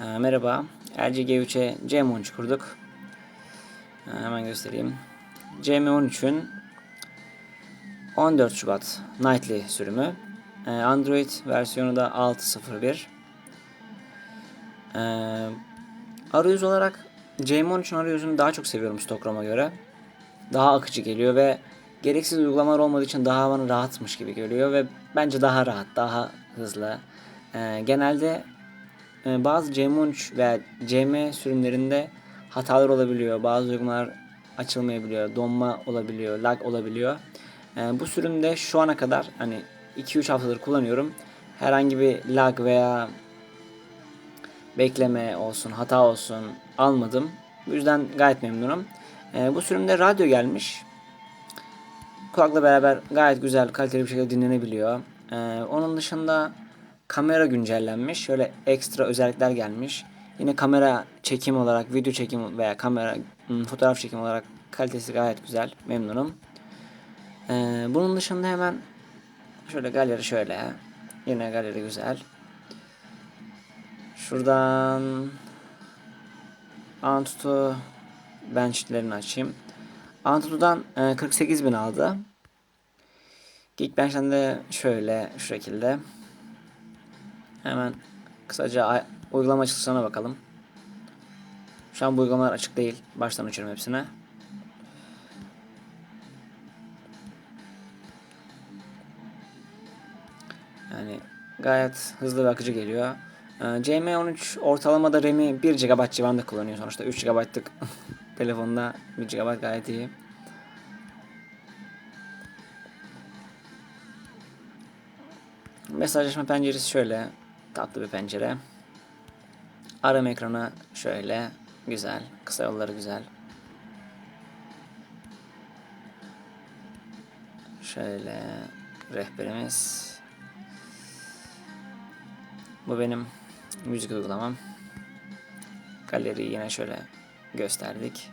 Ha, merhaba. LG G3'e CM13 kurduk. Hemen göstereyim. CM13'ün 14 Şubat Nightly sürümü. Ee, Android versiyonu da 6.01. Ee, arayüz olarak CM13'ün arayüzünü daha çok seviyorum Stockchrom'a göre. Daha akıcı geliyor ve gereksiz uygulamalar olmadığı için daha bana rahatmış gibi geliyor ve bence daha rahat, daha hızlı. Ee, genelde bazı CM13 veya CM sürümlerinde hatalar olabiliyor. Bazı uygulamalar açılmayabiliyor, donma olabiliyor, lag olabiliyor. Ee, bu sürümde şu ana kadar hani 2-3 haftadır kullanıyorum. Herhangi bir lag veya bekleme olsun, hata olsun almadım. Bu yüzden gayet memnunum. Ee, bu sürümde radyo gelmiş. Kulakla beraber gayet güzel, kaliteli bir şekilde dinlenebiliyor. Ee, onun dışında kamera güncellenmiş. Şöyle ekstra özellikler gelmiş. Yine kamera çekim olarak, video çekim veya kamera ım, fotoğraf çekim olarak kalitesi gayet güzel. Memnunum. Ee, bunun dışında hemen şöyle galeri şöyle. Yine galeri güzel. Şuradan Antutu benchlerini açayım. Antutu'dan e, 48.000 aldı. Geekbench'ten de şöyle şu şekilde. Hemen kısaca uygulama açılışlarına bakalım. Şu an bu uygulamalar açık değil. Baştan açıyorum hepsine. Yani gayet hızlı ve akıcı geliyor. Ee, CM13 ortalamada RAM'i 1 GB civarında kullanıyor. Sonuçta 3 GB'lık telefonda 1 GB gayet iyi. Mesajlaşma penceresi şöyle. Tatlı bir pencere. Arama ekranı şöyle. Güzel. Kısa yolları güzel. Şöyle rehberimiz. Bu benim müzik uygulamam. Galeriyi yine şöyle gösterdik.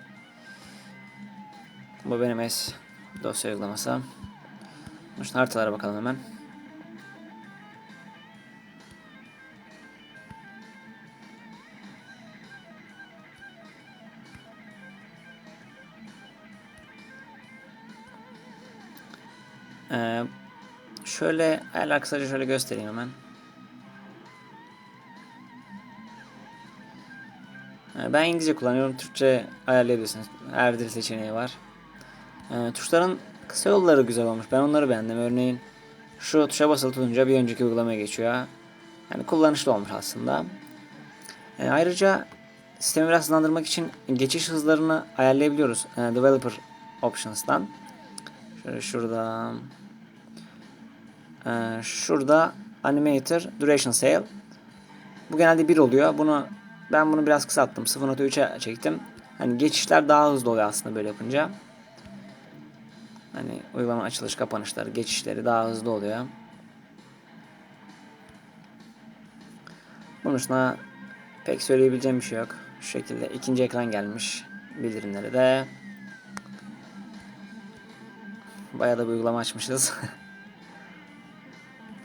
Bu benim S dosya uygulaması. Şimdi haritalara bakalım hemen. Ee, şöyle ayarlar kısaca şöyle göstereyim hemen. Ee, Ben İngilizce kullanıyorum. Türkçe ayarlayabilirsiniz. Her dil seçeneği var. Ee, tuşların kısa yolları güzel olmuş. Ben onları beğendim. Örneğin şu tuşa basılı tutunca bir önceki uygulamaya geçiyor. Yani kullanışlı olmuş aslında. Ee, ayrıca sistemi biraz hızlandırmak için geçiş hızlarını ayarlayabiliyoruz. Ee, Developer Options'tan. Şöyle şurada ee, şurada Animator Duration Sale bu genelde 1 oluyor. Bunu ben bunu biraz kısalttım. 0.3'e çektim. Hani geçişler daha hızlı oluyor aslında böyle yapınca. Hani uygulama açılış kapanışları, geçişleri daha hızlı oluyor. Bunun dışında pek söyleyebileceğim bir şey yok. Şu şekilde ikinci ekran gelmiş. Bildirimleri de. Bayağı da bir uygulama açmışız.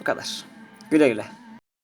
Bu kadar. Güle güle.